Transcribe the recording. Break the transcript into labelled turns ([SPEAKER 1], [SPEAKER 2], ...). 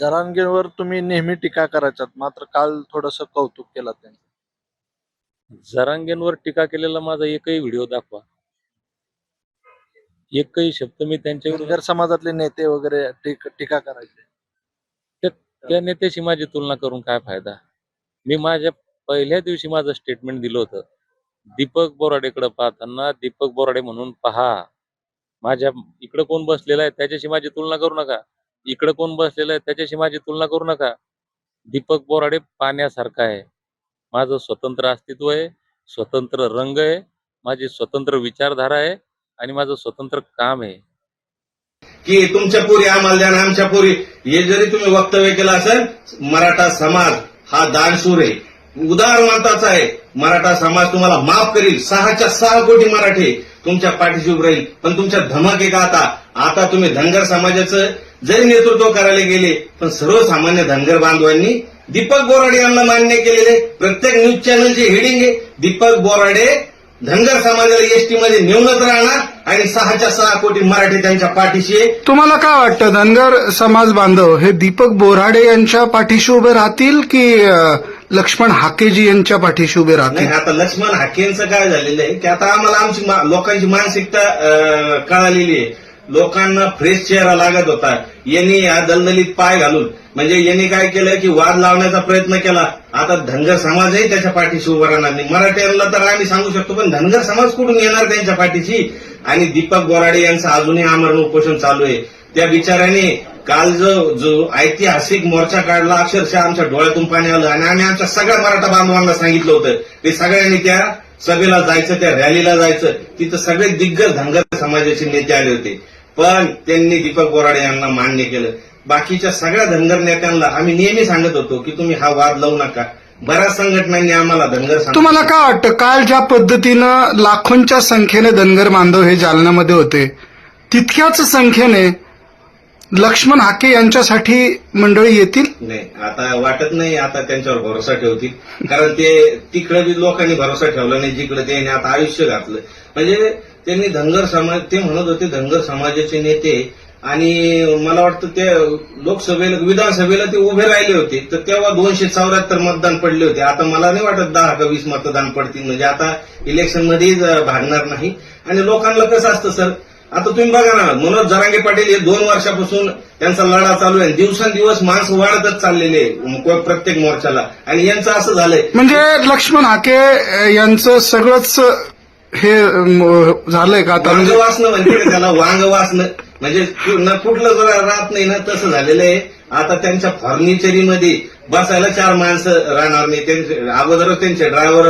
[SPEAKER 1] जरांगेवर तुम्ही नेहमी टीका करायच्यात. मात्र काल थोडस कौतुक केलं त्यांचं
[SPEAKER 2] जरांगेंवर टीका केलेला माझा एकही व्हिडिओ दाखवा. एकही शब्द मी त्यांच्या विरोधात
[SPEAKER 1] धनगर समाजातले नेते वगैरे टीक- टीका करायचे.
[SPEAKER 2] त्या नेत्याशी माझी तुलना करून काय फायदा? मी माझ्या पहिल्या दिवशी माझं स्टेटमेंट दिलं होतं. दीपक बोराडेकडे पाहताना दीपक बोराडे म्हणून पहा. माझ्या इकडे कोण बसलेला आहे त्याच्याशी माझी तुलना करू नका. इकडे कोण बसलेलं आहे त्याच्याशी माझी तुलना करू नका. दीपक बोराडे पाण्यासारखा आहे. माझं स्वतंत्र अस्तित्व आहे स्वतंत्र रंग आहे माझी स्वतंत्र विचारधारा आहे आणि माझं स्वतंत्र काम आहे.
[SPEAKER 3] की तुमच्या पोरी आम्हाला द्या आमच्या पोरी हे जरी तुम्ही वक्तव्य केलं असेल मराठा समाज हा दानशूर आहे. उदारमताचा आहे. मराठा समाज तुम्हाला माफ करील. सहाच्या सहा कोटी मराठी तुमच्या पाठीशी उभं राहील. पण तुमच्या धमक आहे का आता? आता तुम्ही धनगर समाजाचं जरी नेतृत्व करायला गेले पण सर्वसामान्य धनगर बांधवांनी दीपक बोराडे यांना मान्य केलेले प्रत्येक न्यूज चॅनलची हेडिंग आहे दीपक बोराडे धनगर समाजाला एसटी मध्ये नेऊनच राहणार आणि सहाच्या सहा कोटी मराठी त्यांच्या पाठीशी
[SPEAKER 4] तुम्हाला काय वाटतं धनगर समाज बांधव हे दीपक बोराडे यांच्या पाठीशी उभे राहतील की लक्ष्मण हाकेजी यांच्या पाठीशी उभे
[SPEAKER 3] नाही
[SPEAKER 4] राहतील
[SPEAKER 3] आता लक्ष्मण हाकेंचं काय झालेलं आहे की आता आम्हाला आमची मा- लोकांची मानसिकता अं, कळालेली आहे. लोकांना फ्रेश चेहरा लागत होता. यांनी या दलदलीत पाय घालून म्हणजे यांनी काय केलं की वाद लावण्याचा प्रयत्न केला. आता धनगर समाजही त्याच्या पाठीशी उभा राहणार नाही. मराठ्यांना तर आम्ही सांगू शकतो पण धनगर समाज कुठून येणार त्यांच्या पाठीशी? आणि दीपक बोराडे यांचं अजूनही आमरण उपोषण चालू आहे. त्या बिचाऱ्याने काल जो जो ऐतिहासिक मोर्चा काढला अक्षरशः आमच्या डोळ्यातून पाणी आलं आणि आम्ही आमच्या सगळ्या मराठा बांधवांना सांगितलं होतं. की सगळ्यांनी त्या सभेला जायचं त्या रॅलीला जायचं. तिथं सगळे दिग्गज धनगर समाजाचे नेते आले होते. पण त्यांनी दीपक बोराडे यांना मान्य केलं. बाकीच्या सगळ्या धनगर नेत्यांना आम्ही नेहमी सांगत होतो की तुम्ही हा वाद लावू नका. बऱ्याच संघटनांनी आम्हाला धनगर
[SPEAKER 4] तुम्हाला काय वाटतं काल ज्या पद्धतीनं लाखोंच्या संख्येने धनगर बांधव हे जालन्यामध्ये होते तितक्याच संख्येने लक्ष्मण हाके यांच्यासाठी मंडळी येतील?
[SPEAKER 3] नाही आता वाटत नाही आता त्यांच्यावर भरोसा ठेवतील. कारण ते तिकडे बी लोकांनी भरोसा ठेवला नाही जिकडे त्यांनी आता आयुष्य घातलं. म्हणजे त्यांनी धनगर समाज ते म्हणत होते धनगर समाजाचे नेते आणि मला वाटतं ते लोकसभेला विधानसभेला ते उभे राहिले होते. तर तेव्हा दोनशे चौऱ्याहत्तर मतदान पडले होते. आता मला नाही वाटत दहा का वीस मतदान पडतील. म्हणजे आता इलेक्शनमध्ये भागणार नाही. आणि लोकांना कसं असतं सर? आता तुम्ही बघा ना मनोज जरांगे पाटील हे दोन वर्षापासून त्यांचा लढा चालू आहे. दिवसेंदिवस माणसं वाढतच चाललेले प्रत्येक मोर्चाला. आणि यांचं असं झालंय.
[SPEAKER 4] म्हणजे लक्ष्मण हाके यांचं सगळंच हे झालंय का आता?
[SPEAKER 3] वांग
[SPEAKER 4] म्हणजे
[SPEAKER 3] वासणं म्हणते त्याला वांग वासणं. म्हणजे न कुठलं जरा राहत नाही ना तसं झालेलं आहे. आता त्यांच्या फर्निचरीमध्ये बसायला चार माणसं राहणार नाही. त्यांचे अगोदर त्यांचे ड्रायव्हर